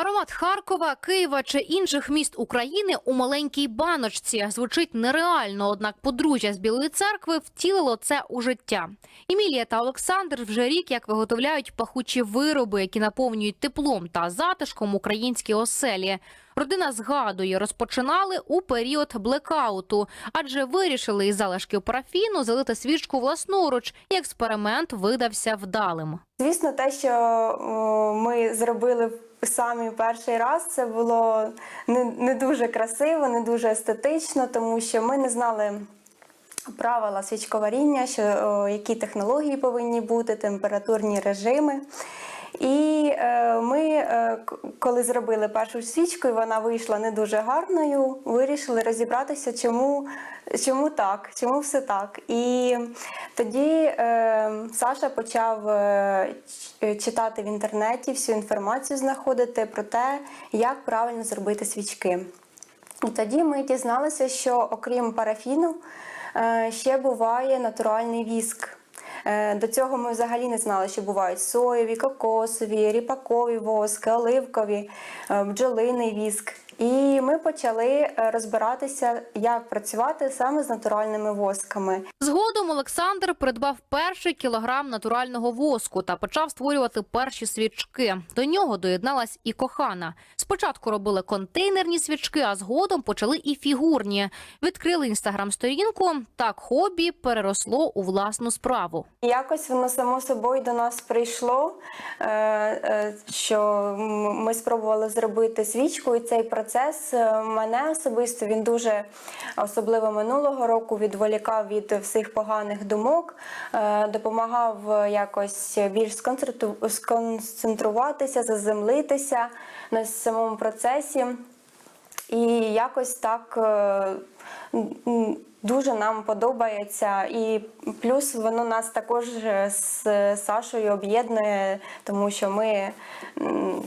Аромат Харкова, Києва чи інших міст України у маленькій баночці звучить нереально. Однак подружжя з Білої церкви втілило це у життя. Емілія та Олександр вже рік як виготовляють пахучі вироби, які наповнюють теплом та затишком українські оселі. Родина згадує, розпочинали у період блекауту, адже вирішили із залишків парафіну залити свічку власноруч, і експеримент видався вдалим. Звісно, те, що о, зробили самі перший раз, це було не, не дуже красиво, не дуже естетично, тому що ми не знали правила свічковаріння, що о, які технології повинні бути, температурні режими. І е, ми, е, коли зробили першу свічку, і вона вийшла не дуже гарною, вирішили розібратися, чому, чому так, чому все так. І тоді е, Саша почав читати в інтернеті всю інформацію, знаходити про те, як правильно зробити свічки. І тоді ми дізналися, що окрім парафіну ще буває натуральний віск. Е, До цього ми взагалі не знали, що бувають соєві, кокосові, ріпакові воски, оливкові, е, бджолиний віск. І ми почали е, розбиратися, як працювати саме з натуральними восками. Згодом Олександр придбав перший кілограм натурального воску та почав створювати перші свічки. До нього доєдналась і кохана. Спочатку робили контейнерні свічки, а згодом почали і фігурні. Відкрили інстаграм-сторінку. Так хобі переросло у власну справу. Якось воно само собою до нас прийшло, е, е, що ми спробували зробити свічку, і цей процес е, мене особисто він дуже особливо минулого року відволікав від всіх поганих думок, допомагав якось більш сконцентруватися, заземлитися на самому процесі. І якось так дуже нам подобається. І плюс воно нас також е, з Сашою об'єднує, тому що ми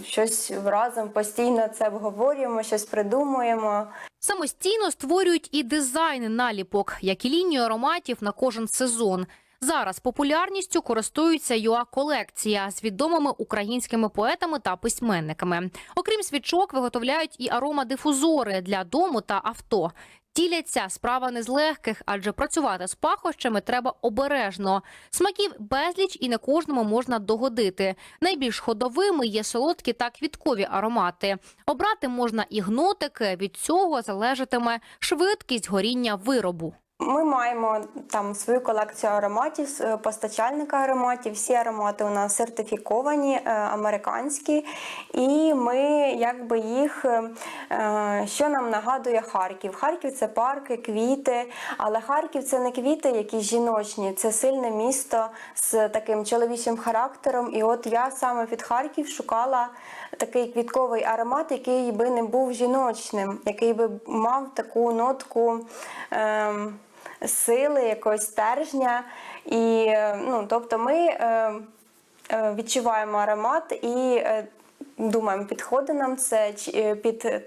щось разом постійно це обговорюємо, щось придумуємо. Самостійно створюють і дизайн наліпок, як і лінію ароматів на кожен сезон. Зараз популярністю користується юа колекція з відомими українськими поетами та письменниками. Окрім свічок, виготовляють і аромадифузори для дому та авто. Діляться справа не з легких, адже працювати з пахощами треба обережно. Смаків безліч і не кожному можна догодити. Найбільш ходовими є солодкі та квіткові аромати. Обрати можна і гнотики. Від цього залежатиме швидкість горіння виробу. Ми маємо там свою колекцію ароматів, е, постачальника ароматів. Всі аромати у нас сертифіковані, е, американські, і ми якби їх, е, що нам нагадує Харків. Харків це парки, квіти, але Харків це не квіти, якісь жіночні, це сильне місто з таким чоловічим характером. І от я саме під Харків шукала такий квітковий аромат, який би не був жіночним, який би мав таку нотку. ем, сили, якогось стержня. І, е, ну, тобто ми е, е, відчуваємо аромат і думаємо, підходить нам це під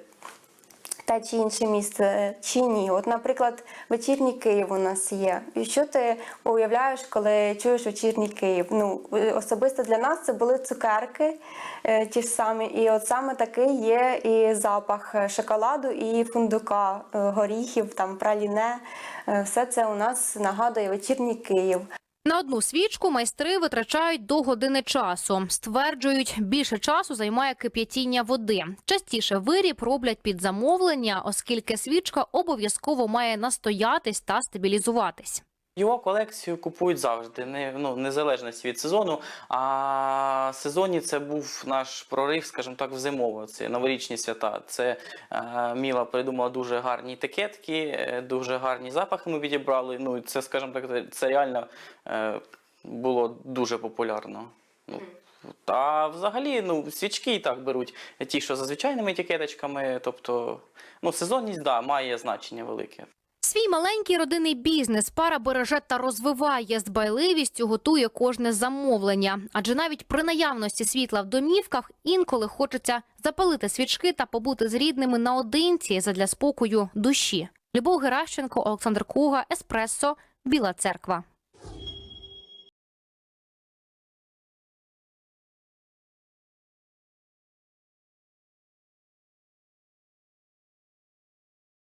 те чи інше місце чи ні. От, наприклад, вечірній Київ у нас є. І що ти уявляєш, коли чуєш вечірній Київ? Ну, особисто для нас це були цукерки е, ті ж самі. І от саме такий є і запах шоколаду і фундука, е, горіхів, там праліне. Е, Все це у нас нагадує вечірній Київ. На одну свічку майстри витрачають до години часу. Стверджують, більше часу займає кип'ятіння води. Частіше виріб роблять під замовлення, оскільки свічка обов'язково має настоятись та стабілізуватись. Його колекцію купують завжди, не, ну, незалежності від сезону. А сезонні це був наш прорив, скажімо так, в зимово. Це новорічні свята. Це е, Міла придумала дуже гарні етикетки, е, дуже гарні запахи ми відібрали. Ну, це, скажімо так, це реально е, було дуже популярно. Ну, та взагалі, ну, свічки і так беруть ті, що за звичайними етикеточками. Тобто, ну, сезонність, да, має значення велике. Свій маленький родинний бізнес пара береже та розвиває з байливістю, готує кожне замовлення. Адже навіть при наявності світла в домівках інколи хочеться запалити свічки та побути з рідними наодинці задля спокою душі. Любов Геращенко, Олександр Куга, Еспресо, Біла Церква.